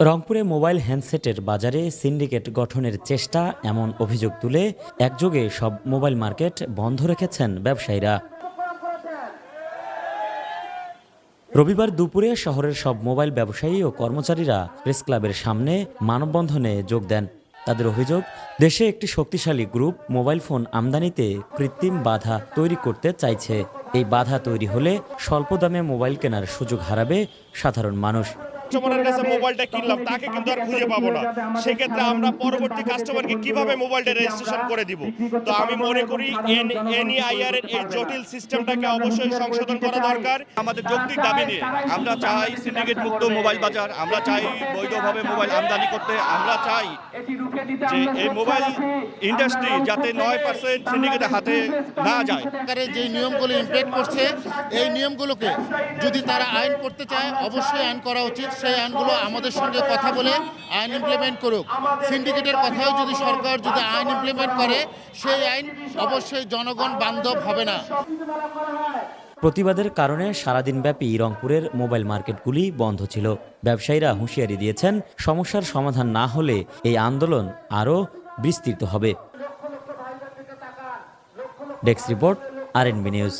রংপুরে মোবাইল হ্যান্ডসেটের বাজারে সিন্ডিকেট গঠনের চেষ্টা, এমন অভিযোগ তুলে একযোগে সব মোবাইল মার্কেট বন্ধ রেখেছেন ব্যবসায়ীরা। রবিবার দুপুরে শহরের সব মোবাইল ব্যবসায়ী ও কর্মচারীরা প্রেস ক্লাবের সামনে মানববন্ধনে যোগ দেন। তাদের অভিযোগ, দেশে একটি শক্তিশালী গ্রুপ মোবাইল ফোন আমদানিতে কৃত্রিম বাধা তৈরি করতে চাইছে। এই বাধা তৈরি হলে স্বল্প দামে মোবাইল কেনার সুযোগ হারাবে সাধারণ মানুষ। কাস্টমারের কাছে মোবাইলটা কিনলাম, তাকে কিন্তু আর খুঁজে পাবো না। সেক্ষেত্রে আমরা পরবর্তী কাস্টমারকে কীভাবে মোবাইলটা রেজিস্ট্রেশন করে দিব? তো আমি মনে করি এনইআইআর এর এই জটিল সিস্টেমটাকে অবশ্যই সংশোধন করা দরকার। আমাদের যৌক্তিক দাবি নিয়ে আমরা চাই সিন্ডিকেট মুক্ত মোবাইল বাজার, আমরা চাই বৈধভাবে মোবাইল আমদানি করতে, আমরা চাই যে এই মোবাইল ইন্ডাস্ট্রি যাতে নয় পার্সেন্ট সিন্ডিকেটের হাতে না যায়। যে নিয়মগুলো ইমপ্লেট করছে, এই নিয়মগুলোকে যদি তারা আইন করতে চায়, অবশ্যই আইন করা উচিত। সেই আইনগুলো আমাদের সঙ্গে কথা বলে আইন ইমপ্লিমেন্ট করুক। সিন্ডিকেটের কথাও যদি সরকার যদি আইন ইমপ্লিমেন্ট করে, সেই আইন অবশ্যই জনগণ বান্ধব হবে না। প্রতিবাদের কারণে সারাদিনব্যাপী রংপুরের মোবাইল মার্কেটগুলি বন্ধ ছিল। ব্যবসায়ীরা হুঁশিয়ারি দিয়েছেন, সমস্যার সমাধান না হলে এই আন্দোলন আরও বিস্তৃত হবে। ডেস্ক রিপোর্ট আর নিউজ।